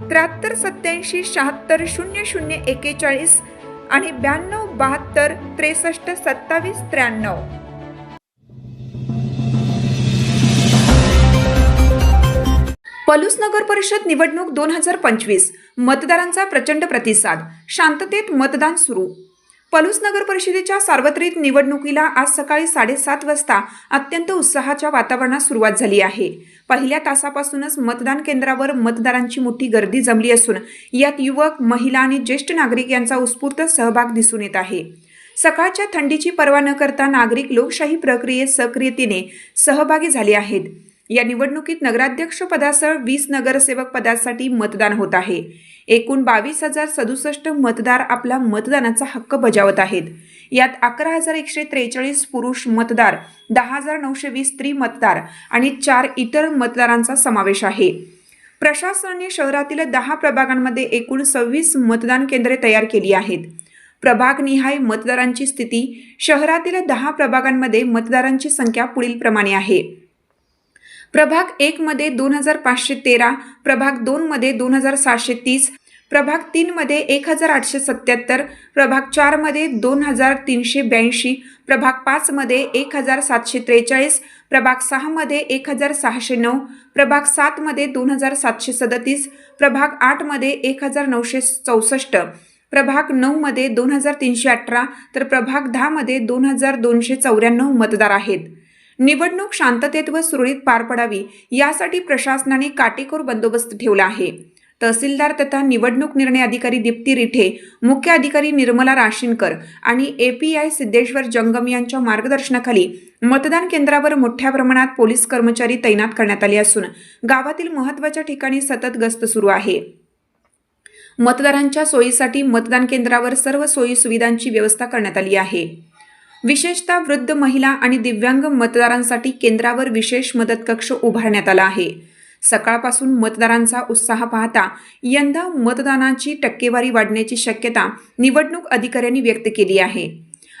त्र्याहत्तर सत्याऐंशी शहात्तर शून्य शून्य एकेचाळीस आणि ब्याण्णव बहात्तर त्रेसष्ट सत्तावीस त्र्याण्णव. पलूस नगर परिषद निवडणूक दोन हजार पंचवीस. मतदारांचा प्रचंड प्रतिसाद. शांततेत मतदान सुरू. पलूस नगर परिषदेच्या सार्वत्रिक निवडणुकीला आज सकाळी साडेसात वाजता अत्यंत उत्साहाच्या वातावरणात सुरुवात झाली आहे. पहिल्या तासापासूनच मतदान केंद्रावर मतदारांची मोठी गर्दी जमली असून यात युवक महिला आणि ज्येष्ठ नागरिक यांचा उत्स्फूर्त सहभाग दिसून येत आहे. सकाळच्या थंडीची पर्वा न करता नागरिक लोकशाही प्रक्रियेत सक्रियतेने सहभागी झाले आहेत. या निवडणुकीत नगराध्यक्ष पदासह वीस नगरसेवक पदासाठी मतदान होत आहे. एकूण बावीस हजार सदुसष्ट मतदार आपला मतदानाचा हक्क बजावत आहेत. यात अकरा हजार एकशे त्रेचाळीस पुरुष मतदार दहा हजार नऊशे वीस स्त्री मतदार आणि चार इतर मतदारांचा समावेश आहे. प्रशासनाने शहरातील दहा प्रभागांमध्ये एकूण सव्वीस मतदान केंद्रे तयार केली आहेत. प्रभागनिहाय मतदारांची स्थिती शहरातील दहा प्रभागांमध्ये मतदारांची संख्या पुढील प्रमाणे आहे. प्रभाग एकमध्ये दोन हजार पाचशे तेरा प्रभाग दोनमध्ये दोन हजार सहाशे तीस प्रभाग तीनमध्ये एक हजार आठशे सत्याहत्तर प्रभाग चारमध्ये दोन हजार तीनशे ब्याऐंशी प्रभाग पाचमध्ये एक हजार सातशे त्रेचाळीस प्रभाग सहामध्ये एक हजार सहाशे नऊ प्रभाग सातमध्ये दोन हजार सातशे सदतीस प्रभाग आठमध्ये एक हजार नऊशे चौसष्ट प्रभाग नऊमध्ये दोन हजार तीनशे अठरा तर प्रभाग दहामध्ये दोन हजार दोनशे चौऱ्याण्णव मतदार आहेत. निवडणूक शांततेत व सुरळीत पार पडावी यासाठी प्रशासनाने काटेकोर बंदोबस्त ठेवला आहे. तहसीलदार तथा निवडणूक निर्णय अधिकारी दीप्ती रिठे मुख्य अधिकारी निर्मला राशीनकर आणि एपीआय सिद्धेश्वर जंगम यांच्या मार्गदर्शनाखाली मतदान केंद्रावर मोठ्या प्रमाणात पोलीस कर्मचारी तैनात करण्यात आले असून गावातील महत्त्वाच्या ठिकाणी सतत गस्त सुरू आहे. मतदारांच्या सोयीसाठी मतदान केंद्रावर सर्व सोयी सुविधांची व्यवस्था करण्यात आली आहे. विशेषतः वृद्ध महिला आणि दिव्यांग मतदारांसाठी केंद्रावर विशेष मदत कक्ष उभारण्यात आला आहे. सकाळपासून मतदारांचा उत्साह पाहता यंदा मतदानाची टक्केवारी वाढण्याची शक्यता निवडणूक अधिकाऱ्यांनी व्यक्त केली आहे.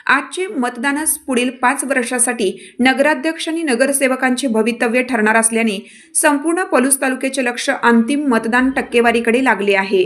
आजचे मतदानच पुढील पाच वर्षासाठी नगराध्यक्ष आणि नगरसेवकांचे भवितव्य ठरणार असल्याने संपूर्ण पलूस तालुक्याचे लक्ष अंतिम मतदान टक्केवारीकडे लागले आहे.